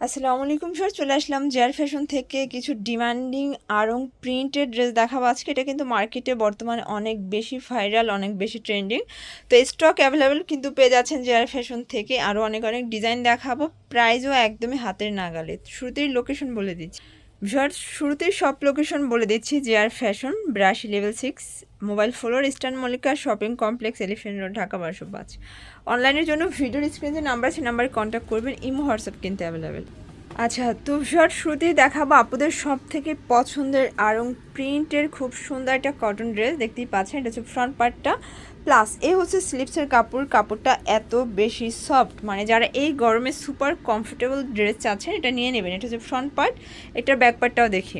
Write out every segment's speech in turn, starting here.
আসসালামু আলাইকুম স্যার চলে আসলাম জেয়ার ফ্যাশন থেকে কিছু ডিমান্ডিং আরং প্রিন্টেড ড্রেস দেখাবো আজকে। এটা কিন্তু মার্কেটে বর্তমানে অনেক বেশি ভাইরাল অনেক বেশি ট্রেন্ডিং তো স্টক অ্যাভেলেবেল কিন্তু পেয়ে যাচ্ছেন জেয়ার ফ্যাশন থেকে। আরও অনেক অনেক ডিজাইন দেখাবো। প্রাইজও একদমই হাতের নাগালে। শুরুতেই লোকেশন বলে দিচ্ছি। ভিউয়ার শুরুতেই সব লোকেশন বলে দিচ্ছি J R fashion brush level six mobile floor eastern Mallika shopping complex elephant road Dhaka বারোশো পাঁচ অনলাইনের জন্য ভিডিওর স্ক্রিনে নাম্বার আছে নাম্বারে কন্ট্যাক্ট করবেন, ইমো হোয়াটসঅ্যাপ কিন্তু অ্যাভেলেবেল আচ্ছা তো ভিউয়ার শুরুতেই দেখাবো আপুদের সব থেকে পছন্দের আরং প্রিন্টের খুব সুন্দর একটা কটন ড্রেস দেখতেই পাচ্ছেন, এটা হচ্ছে ফ্রন্ট পার্টটা প্লাস এ হচ্ছে স্লিপসের কাপড়, কাপড়টা এত বেশি সফট মানে যারা এই গরমে সুপার কমফোর্টেবল ড্রেস চাচ্ছেন, এটা নিয়ে নেবেন, এটা হচ্ছে ফ্রন্ট পার্ট এটার ব্যাক পার্টটাও দেখি।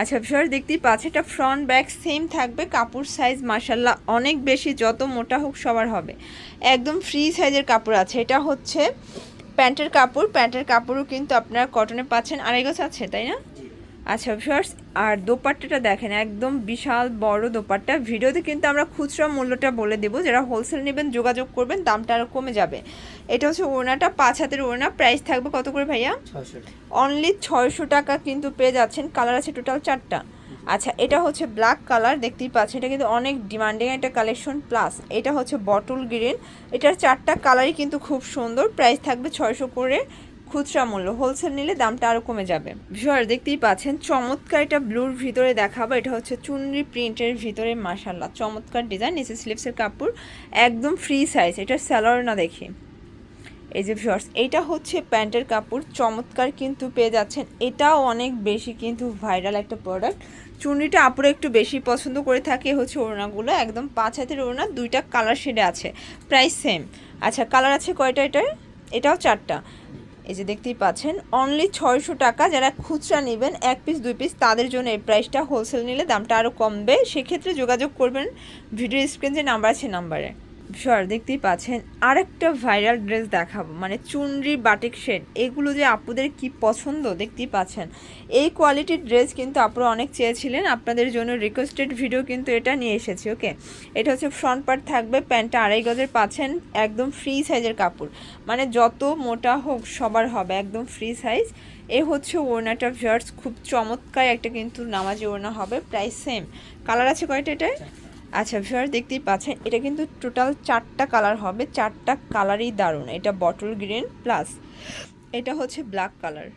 আচ্ছা ভিউয়ার দেখতেই পাচ্ছেন, এটা ফ্রন্ট ব্যাক সেম থাকবে, কাপড় সাইজ মাসাল্লাহ অনেক বেশি, যত মোটা হোক সবার হবে। একদম ফ্রি সাইজের কাপড় আছে, এটা হচ্ছে প্যান্টের কাপড় প্যান্টের কাপড়ও কিন্তু আপনারা কটনে পাচ্ছেন। আড়াই গজ আছে তাই না? আচ্ছা ভিউয়ার্স আর দোপাট্টাটা দেখেন একদম বিশাল বড় দোপাট্টা। ভিডিওতে কিন্তু আমরা খুচরা মূল্যটা বলে দেবো। যারা হোলসেল নেবেন যোগাযোগ করবেন দামটা আরও কমে যাবে। এটা হচ্ছে ওড়নাটা পাঁচ হাতের ওড়না। প্রাইস থাকবে কত করে ভাইয়া? অনলি ছয়শো টাকা কিন্তু পেয়ে যাচ্ছেন। কালার আছে টোটাল চারটা। আচ্ছা এটা হচ্ছে ব্ল্যাক কালার দেখতেই পাচ্ছেন, এটা কিন্তু অনেক ডিমান্ডিং একটা কালেকশন প্লাস এটা হচ্ছে বটল গ্রিন এটার চারটা কালারই কিন্তু খুব সুন্দর প্রাইস থাকবে ছয়শো করে, খুচরা মূল্য হোলসেল নিলে দামটা আরও কমে যাবে। ভিউয়ার দেখতেই পাচ্ছেন, চমৎকার এটা ব্লুর ভিতরে দেখাবো, এটা হচ্ছে চুনরি প্রিন্টের ভিতরে মাসাল্লাহ চমৎকার ডিজাইন নিচে স্লিপসের কাপড়, একদম ফ্রি সাইজ এটা স্যালোর না দেখি। এই যে ভিউয়ার্স এইটা হচ্ছে প্যান্টের কাপড়, চমৎকার কিন্তু পেয়ে যাচ্ছেন, এটাও অনেক বেশি কিন্তু ভাইরাল একটা প্রোডাক্ট চুনরিটা আপুরে একটু বেশি পছন্দ করে থাকে হচ্ছে ওড়নাগুলো। একদম পাঁচ হাতের ওড়না, দুইটা কালার শেডে আছে। প্রাইস সেম আচ্ছা কালার আছে কয়টা এটার? এটাও চারটা। এই যে দেখতেই পাচ্ছেন অনলি ছয়শো টাকা যারা খুচরা নেবেন, এক পিস দুই পিস তাদের জন্য এই প্রাইসটা হোলসেল নিলে দামটা আরও কমবে। সেক্ষেত্রে যোগাযোগ করবেন ভিডিও স্ক্রিন যে নাম্বার আছে নাম্বারে সর দেখতেই পাচ্ছেন। আরেকটা ভাইরাল ড্রেস দেখাবো মানে চুনরি বাটিক শেড এগুলো যে আপুদের কি পছন্দ, দেখতেই পাচ্ছেন। এই কোয়ালিটির ড্রেস কিন্তু আপনারা অনেক চেয়েছিলেন। আপনাদের জন্য রিকোয়েস্টেড ভিডিও কিন্তু এটা নিয়ে এসেছি ওকে এটা হচ্ছে ফ্রন্ট পার্ট থাকবে, প্যান্টটা আড়াই গজের পাচ্ছেন, একদম ফ্রি সাইজের কাপড়। মানে যত মোটা হোক, সবার হবে, একদম ফ্রি সাইজ এ হচ্ছে ওড়নাটা ভিয়ার্স খুব চমৎকার একটা কিন্তু নামাজি ওড়না হবে প্রাইস সেম কালার আছে কয়টা এটায় আচ্ছা ভিউয়ার দেখতেই পাচ্ছেন, এটা কিন্তু টোটাল চারটা কালার হবে, চারটা কালারই দারুণ। এটা বটল গ্রিন প্লাস এটা হচ্ছে ব্ল্যাক কালার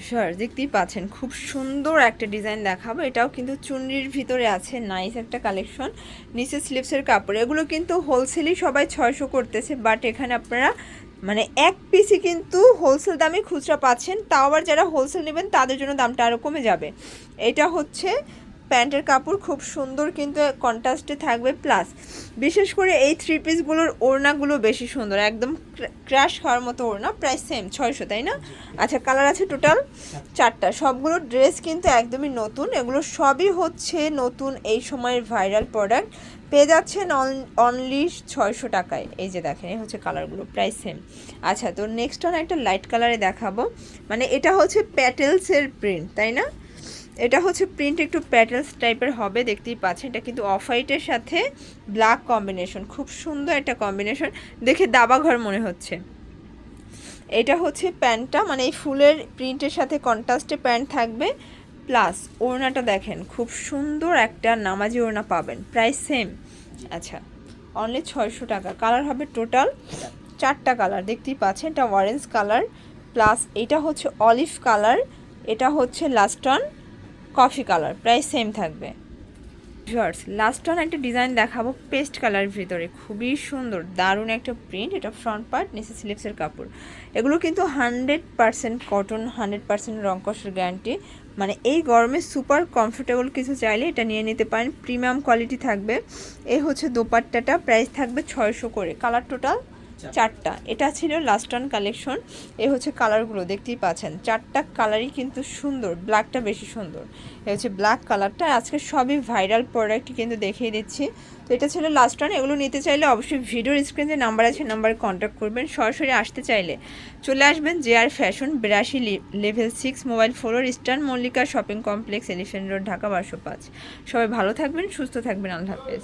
ভিউয়ার দেখতেই পাচ্ছেন, খুব সুন্দর একটা ডিজাইন দেখাবো। এটাও কিন্তু চুনরির ভিতরে আছে নাইস একটা কালেকশন নিচে স্লিপসের কাপড়, এগুলো কিন্তু হোলসেলই সবাই ছয়শো করতেছে বাট এখানে আপনারা মানে এক পিসই কিন্তু হোলসেল দামে খুচরা পাচ্ছেন, তাও আবার যারা হোলসেল নেবেন, তাদের জন্য দামটা আরও কমে যাবে। এটা হচ্ছে প্যান্টের কাপড় খুব সুন্দর কিন্তু কন্ট্রাস্টে থাকবে প্লাস বিশেষ করে এই থ্রি পিসগুলোর ওড়নাগুলো বেশি সুন্দর, একদম ক্র্যাশ হওয়ার মতো ওড়না, প্রায় সেম ছয়শো, তাই না? আচ্ছা কালার আছে টোটাল চারটা, সবগুলো ড্রেস কিন্তু একদমই নতুন, এগুলো সবই হচ্ছে নতুন এই সময়ের ভাইরাল প্রোডাক্ট পেয়ে যাচ্ছেন অনলি ছয়শো টাকায়, এই যে দেখেন, এই হচ্ছে কালারগুলো প্রায় সেম আচ্ছা তো নেক্সট অন একটা লাইট কালারে দেখাবো মানে এটা হচ্ছে প্যাটেলসের প্রিন্ট তাই না? এটা হচ্ছে প্রিন্ট একটু প্যাটেলস টাইপের হবে, দেখতেই পাচ্ছেন। এটা কিন্তু অফ হোয়াইটের সাথে ব্ল্যাক কম্বিনেশন খুব সুন্দর একটা কম্বিনেশন দেখে দাবা ঘর মনে হচ্ছে। এটা হচ্ছে প্যান্টটা মানে এই ফুলের প্রিন্টের সাথে কন্ট্রাস্টে প্যান্ট থাকবে। প্লাস ওড়নাটা দেখেন, খুব সুন্দর একটা নামাজি ওড়না পাবেন প্রাইস সেম আচ্ছা অনলি ছয়শো টাকা। কালার হবে টোটাল চারটা কালার দেখতেই পাচ্ছেন, এটা অরেঞ্জ কালার প্লাস এটা হচ্ছে অলিভ কালার এটা হচ্ছে লাস্টন কফি কালার, প্রায় সেম থাকবে। ভিউয়ার্স লাস্ট ওয়ান একটা ডিজাইন দেখাবো পেস্ট কালার ভিতরে। খুবই সুন্দর, দারুণ একটা প্রিন্ট এটা ফ্রন্ট পার্ট নিচে স্লিপসের কাপড়। এগুলো কিন্তু hundred percent cotton hundred percent রংকসের guarantee মানে এই গরমে সুপার কমফোর্টেবল কিছু চাইলে এটা নিয়ে নিতে পারেন। প্রিমিয়াম কোয়ালিটি থাকবে। এই হচ্ছে দোপাট্টাটা প্রাইস থাকবে ছয়শো করে। কালার টোটাল চারটা। এটা ছিল লাস্ট কালেকশন এ হচ্ছে কালারগুলো দেখতেই পাচ্ছেন। চারটা কালারই কিন্তু সুন্দর ব্ল্যাকটা বেশি সুন্দর। এ হচ্ছে ব্ল্যাক কালারটা আজকে সবই ভাইরাল প্রোডাক্ট কিন্তু দেখিয়ে দিচ্ছি। তো এটা ছিল লাস্ট এগুলো নিতে চাইলে অবশ্যই ভিডিওর স্ক্রিনে যে নাম্বার আছে নাম্বারে কন্ট্যাক্ট করবেন। সরাসরি আসতে চাইলে চলে আসবেন জে আর ফ্যাশন বিরাশি level six mobile floor eastern Mallika shopping complex elephant road Dhaka, বারোশো পাঁচ। সবাই ভালো থাকবেন, সুস্থ থাকবেন। আল্লাহ হাফেজ।